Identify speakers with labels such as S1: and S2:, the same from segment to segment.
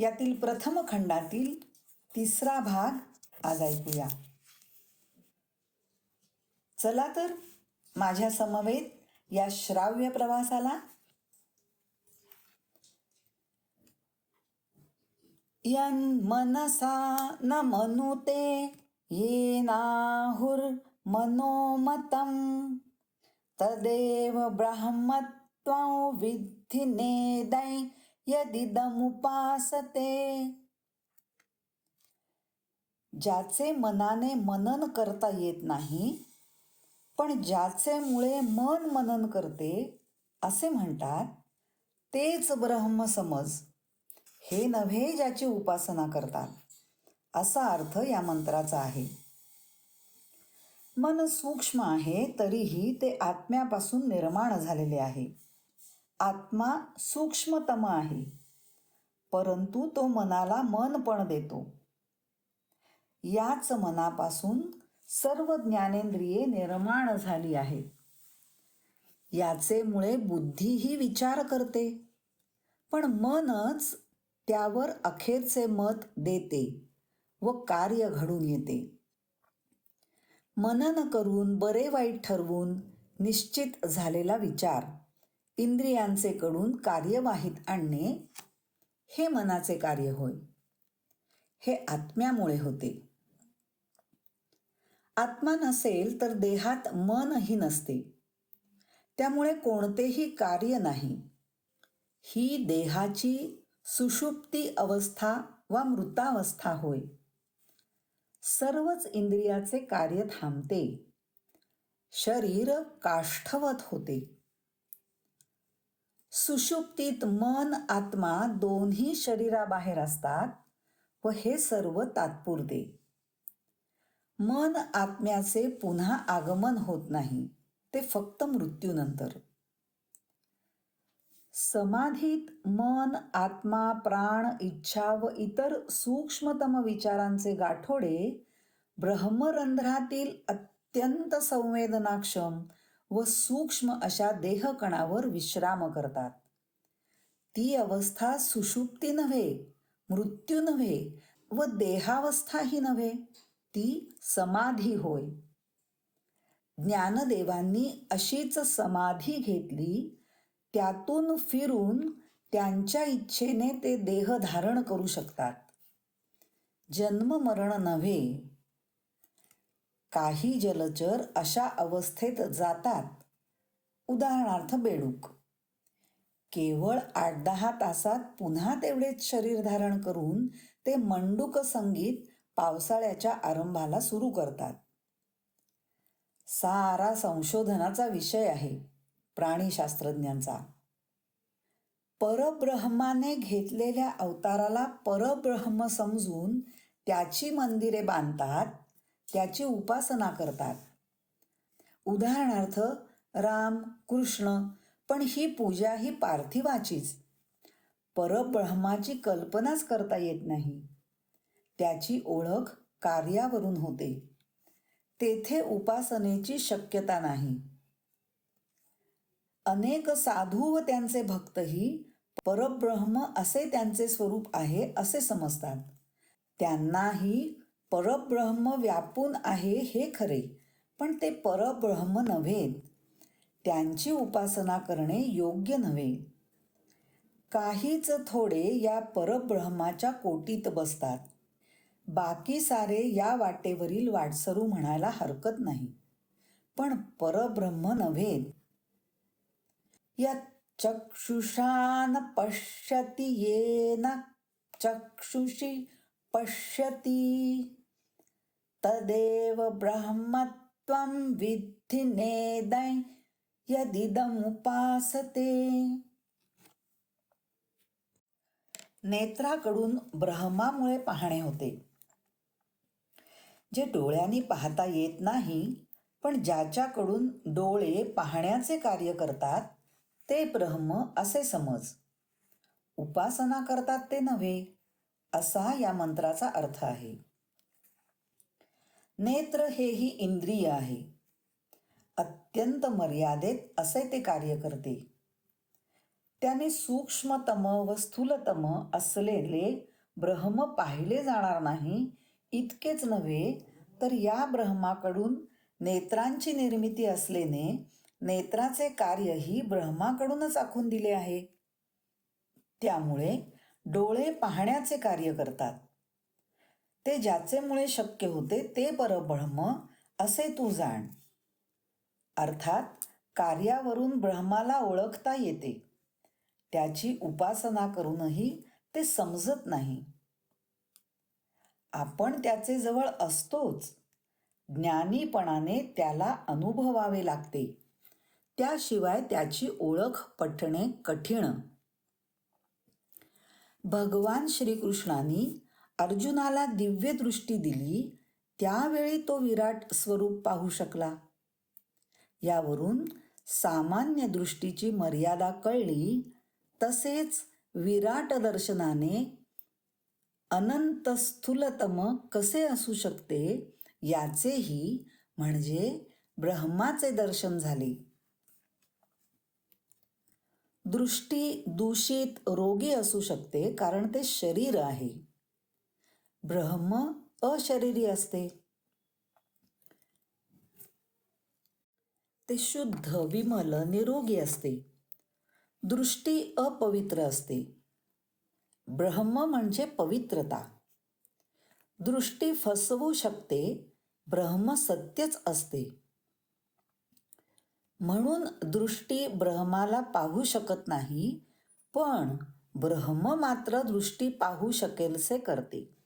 S1: यातील प्रथम खंडातील तिसरा भाग आज ऐकूया. चला तर माझ्या समवेत या श्राव्य प्रवासाला. यन्मनसा न मनुते येनाहुर्मनोमतं तदेव ब्रह्मत्वं विद्धि नेदै यदिदमुपासते। ज्याचे मनाने मनन करता येत नाही पण ज्याचे मुळे मन मनन करते असे म्हणतात तेच ब्रह्म समज हे नव्हे ज्याची उपासना करतात असा अर्थ या मंत्राचा आहे. मन सूक्ष्म आहे तरीही ते आत्म्यापासून निर्माण झालेले आहे. आत्मा सूक्ष्मतम आहे. परंतु तो मनाला मन पण देतो. याच मनापासून सर्व ज्ञानेंद्रिये निर्माण झाली आहेत. याचे मुळे बुद्धीही विचार करते. पण मनच त्यावर अखेरचे मत देते व कार्य घडून येते. मनन करून बरे वाईट ठरवून निश्चित झालेला विचार. इंद्रियांचे कडून कार्यवाहीत आणणे हे मनाचे कार्य होय. हे आत्म्यामुळे होते. आत्मा नसेल तर देहात मनही नसते. त्यामुळे कोणतेही कार्य नाही. ही देहाची सुषुप्ती अवस्था वा मृतावस्था होय. सर्वच इंद्रियाचे कार्य थांबते. शरीर काष्ठवत होते. सुषुप्तीत मन आत्मा दोन्ही शरीराबाहेर असतात व हे सर्व तात्पुरते. मन आत्म्याचे पुन्हा आगमन होत नाही ते फक्त मृत्यूनंतर. समाधीत मन आत्मा प्राण इच्छा व इतर सूक्ष्मतम विचारांचे गाठोडे ब्रह्मरंध्रातील अत्यंत संवेदनाक्षम व सूक्ष्म अशा देहकणावर विश्राम करतात. ती अवस्था सुषुप्ती नव्हे मृत्यू नव्हे व देहावस्थाही नव्हे ती समाधी होय. ज्ञानदेवांनी अशीच समाधी घेतली त्यातून फिरून त्यांच्या इच्छेने ते देह धारण करू शकतात. जन्म मरण नव्हे काही जलचर अशा अवस्थेत जातात. उदाहरणार्थ बेडूक. केवळ आठ दहा तासात पुन्हा तेवढेच शरीर धारण करून ते मंडूक संगीत पावसाळ्याच्या आरंभाला सुरू करतात. सारा संशोधनाचा विषय आहे प्राणीशास्त्रज्ञांचा. परब्रह्माने घेतलेल्या अवताराला परब्रह्म समजून त्याची मंदिरे बांधतात त्याची उपासना करतात. उदाहरणार्थ राम कृष्ण पण ही पूजा ही पार्थिवाचीच. परब्रह्माची कल्पनाच करता येत नाही. त्याची ओळख कार्यावरून होते. तेथे उपासनेची शक्यता नाही. अनेक साधू व त्यांचे भक्तही परब्रह्म असे त्यांचे स्वरूप आहे असे समजतात. त्यांनाही परब्रह्म व्यापून आहे हे खरे पण ते परब्रह्म नव्हे त्यांची उपासना करणे योग्य नव्हे. काहीच थोडे या परब्रह्माच्या कोटीत बसतात. बाकी सारे या वाटेवरील वाटसरू म्हणायला हरकत नाही. पण परब्रह्म नव्हे या चक्षुषान पश्यती येन चक्षुषी पश्यती तदेव ब्रह्मत्वं विद्धि नेदै यदिदमुपासते. नेत्राकडून ब्रह्मामुळे पाहणे होते. जे डोळ्यांनी पाहता येत नाही पण ज्याच्याकडून डोळे पाहण्याचे कार्य करतात ते ब्रह्म असे समज. उपासना करतात ते नव्हे असा या मंत्राचा अर्थ आहे. नेत्र हेही इंद्रिय आहे. अत्यंत मर्यादेत असे ते कार्य करते. त्याने सूक्ष्मतम व स्थूलतम असलेले ब्रह्म पाहिले जाणार नाही इतकेच नव्हे तर या ब्रह्माकडून नेत्रांची निर्मिती असल्याने नेत्राचे कार्यही ब्रह्माकडूनच आखून दिले आहे. त्यामुळे डोळे पाहण्याचे कार्य करतात. ते ज्याचेमुळे शक्य होते ते परब्रह्म असे तू जाण. अर्थात कार्यावरून ब्रह्माला ओळखता येते. त्याची उपासना करूनही ते समजत नाही. आपण त्याचे जवळ असतोच. ज्ञानीपणाने त्याला अनुभवावे लागते. त्याशिवाय त्याची ओळख पटणे कठीण. भगवान श्रीकृष्णांनी अर्जुनाला दिव्य दृष्टी दिली त्यावेळी तो विराट स्वरूप पाहू शकला. यावरून सामान्य दृष्टीची मर्यादा कळली तसेच विराट दर्शनाने अनंत स्थूलतम कसे असू शकते याचेही म्हणजे ब्रह्माचे दर्शन झाले. दृष्टी दूषित रोगी असू शकते कारण ते शरीर आहे. ब्रह्म अशरीरी असते. ते शुद्ध विमल निरोगी असते. दृष्टी अपवित्र असते. ब्रह्म म्हणजे पवित्रता. दृष्टी फसवू शकते ब्रह्म सत्यच असते. म्हणून दृष्टी ब्रह्माला पाहू शकत नाही पण ब्रह्म मात्र दृष्टी पाहू शकेलसे करते.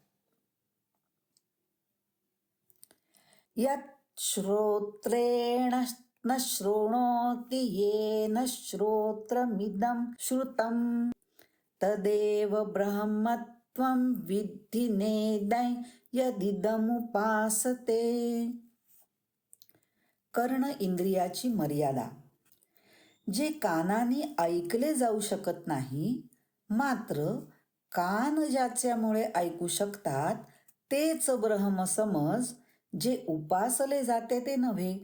S1: यत् श्रोत्रेण न शृणोति येन श्रोत्रमिदं श्रुतं तदेव ब्रह्मत्वं विद्धि नेदं यदिदमुपासते। कर्ण इंद्रियाची मर्यादा। जे कानाने ऐकले जाऊ शकत नाही मात्र कान ज्याच्यामुळे ऐकू शकतात तेच ब्रह्म समज जे उपासले जाते ते नव्हे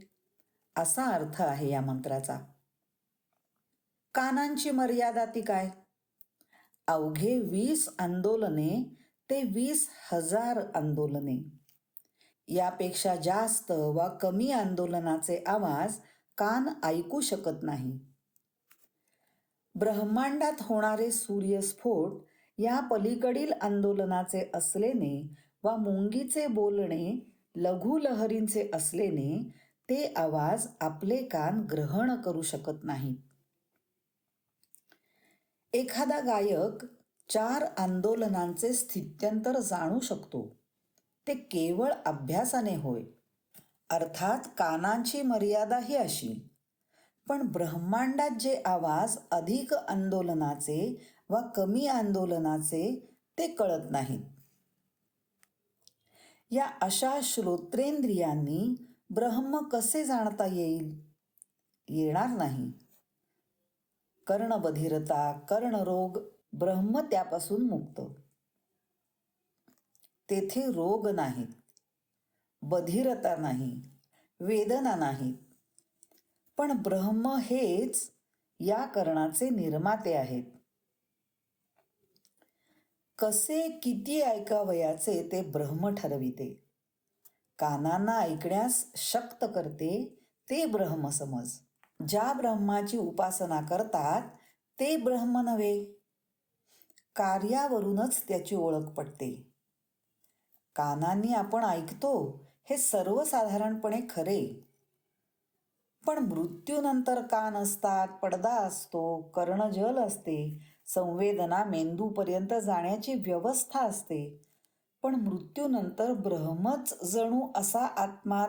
S1: असा अर्थ आहे या मंत्राचा. कानांची मर्यादा ती काय? अवघे वीस आंदोलने ते वीस हजार आंदोलने. यापेक्षा जास्त वा कमी आंदोलनाचे आवाज कान ऐकू शकत नाही. ब्रह्मांडात होणारे सूर्यस्फोट या पलीकडील आंदोलनाचे असलेने वा मुंगीचे बोलणे लघुलहरींचे असल्याने ते आवाज आपले कान ग्रहण करू शकत नाहीत. एखादा गायक चार आंदोलनांचे स्थित्यंतर जाणू शकतो. ते केवळ अभ्यासाने होय. अर्थात कानांची मर्यादा ही अशी. पण ब्रह्मांडात जे आवाज अधिक आंदोलनाचे वा कमी आंदोलनाचे ते कळत नाहीत. या अशा श्रोत्रेंद्रियांनी ब्रह्म कसे जाणता येईल? येणार नाही. कर्णबधिरता कर्णरोग ब्रह्म त्यापासून मुक्त. तेथे रोग नाहीत. बधिरता नाही. वेदना नाहीत. पण ब्रह्म हेच या कर्णाचे निर्माते आहेत. कसे किती ऐकावयाचे ते ब्रह्म ठरविते. कानांना ऐकण्यास शक्त करते ते ब्रह्म समज. ज्या ब्रह्माची उपासना करतात ते ब्रह्म नव्हे. कार्यावरूनच त्याची ओळख पडते कानांनी आपण ऐकतो हे सर्वसाधारणपणे खरे. पण मृत्यूनंतर कान असतात पडदा असतो कर्णजल असते संवेदना मेंदूपर्यंत जाण्याची व्यवस्था असते. पण मृत्यूनंतर ब्रह्मच जणू असा आत्मा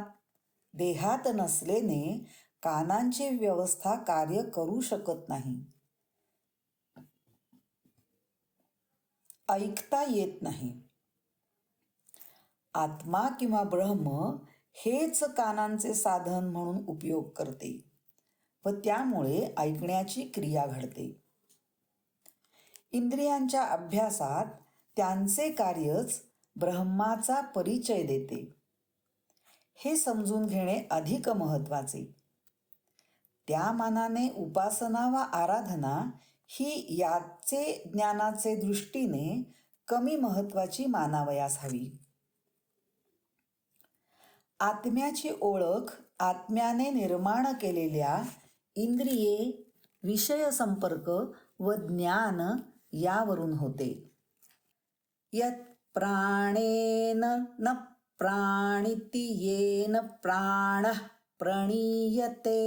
S1: देहात नसलेने कानांची व्यवस्था कार्य करू शकत नाही. ऐकता येत नाही. आत्मा किंवा ब्रह्म हेच कानांचे साधन म्हणून उपयोग करते व त्यामुळे ऐकण्याची क्रिया घडते. इंद्रियांच्या अभ्यासात त्यांचे कार्यच ब्रह्माचा परिचय देते. हे समजून घेणे अधिक महत्त्वाचे. त्या मानाने उपासना व आराधना ही याचे ज्ञानाचे दृष्टीने कमी महत्त्वाची मानावयास हवी. आत्म्याची ओळख आत्म्याने निर्माण केलेल्या इंद्रिये विषय संपर्क व ज्ञान यावरून होते. यत प्राणेन न प्राणिती येन प्राण प्रणीयते।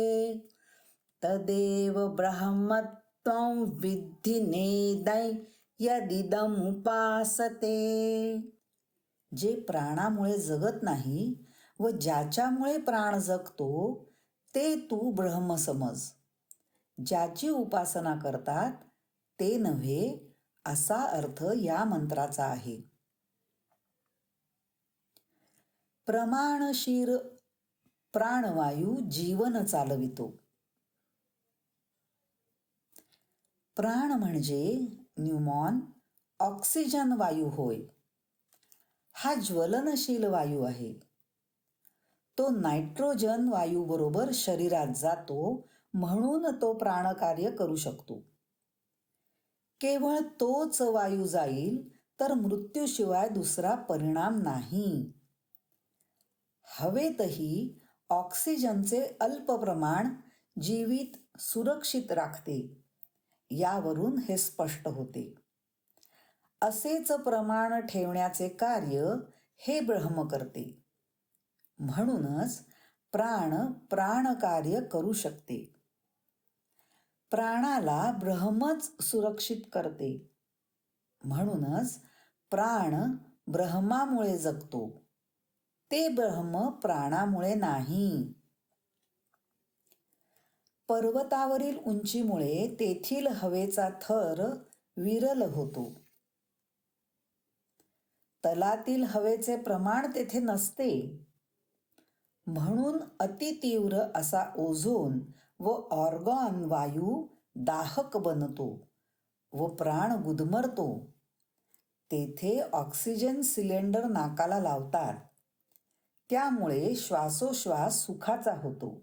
S1: तदेव ब्रह्मत्वं विद्धि नेदै यदिदमुपासते। जे प्राणामुळे जगत नाही व ज्याच्यामुळे प्राण जगतो ते तू ब्रह्म समज. ज्याची उपासना करतात ते नव्हे असा अर्थ या मंत्राचा आहे. प्रमाणशीर प्राणवायू जीवन चालवितो. प्राण म्हणजे न्यूमॉन ऑक्सिजन वायू होय. हा ज्वलनशील वायू आहे. तो नायट्रोजन वायूबरोबर शरीरात जातो म्हणून तो प्राणकार्य करू शकतो. केवळ तोच वायू जाईल तर मृत्यूशिवाय दुसरा परिणाम नाही. हवेतही ऑक्सिजनचे अल्प प्रमाण जीवित सुरक्षित राखते यावरून हे स्पष्ट होते. असेच प्रमाण ठेवण्याचे कार्य हे ब्रह्म करते. म्हणूनच प्राण प्राणकार्य करू शकते. प्राणाला ब्रह्मच सुरक्षित करते. म्हणूनच प्राण ब्रह्मामुळे जगतो. ते ब्रह्म प्राणामुळे नाही. पर्वतावरील उंचीमुळे तेथील हवेचा थर विरल होतो. तलातील हवेचे प्रमाण तेथे नसते. म्हणून अतितीव्र असा ओझोन व ऑर्गॉन वायू दाहक बनतो व प्राण गुदमरतो. तेथे ऑक्सिजन सिलेंडर नाकाला लावतात. त्यामुळे श्वासोश्वास सुखाचा होतो.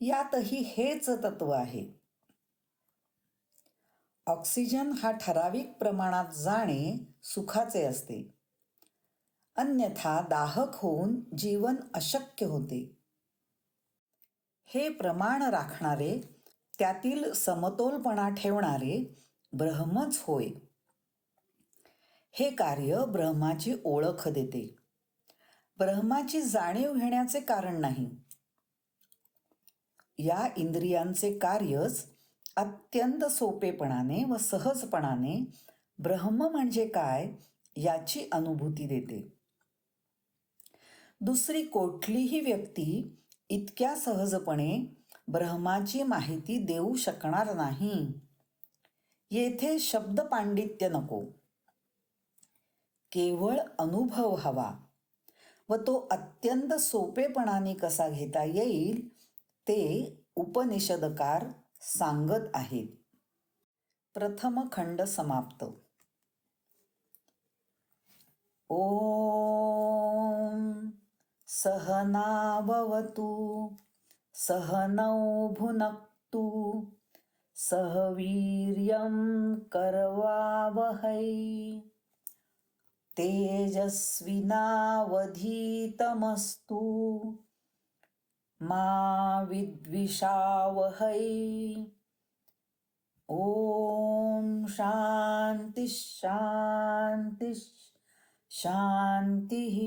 S1: यातही हेच तत्व आहे. ऑक्सिजन हा ठराविक प्रमाणात जाणे सुखाचे असते. अन्यथा दाहक होऊन जीवन अशक्य होते. हे प्रमाण राखणारे त्यातील समतोलपणा ठेवणारे ब्रह्मच होय. हे कार्य ब्रह्माची ओळख देते. ब्रह्माची जाणीव घेण्याचे कारण नाही. या इंद्रियांचे कार्यच अत्यंत सोपेपणाने व सहजपणाने ब्रह्म म्हणजे काय याची अनुभूती देते. दुसरी कुठलीही व्यक्ती इतक्या सहजपणे ब्रह्माची माहिती देऊ शकणार नाही. येथे शब्द पांडित्य नको. केवळ अनुभव हवा व तो अत्यंत सोपेपणाने कसा घेता येईल ते उपनिषदकार सांगत आहेत. प्रथम खंड समाप्त. ओम सहनावतु सहनौ भुनक्तु सह वीर्यं करवावहै। तेजस्विनावधीतमस्तु मा विद्विषावहै। ॐ शान्तिः शान्तिः शान्तिः।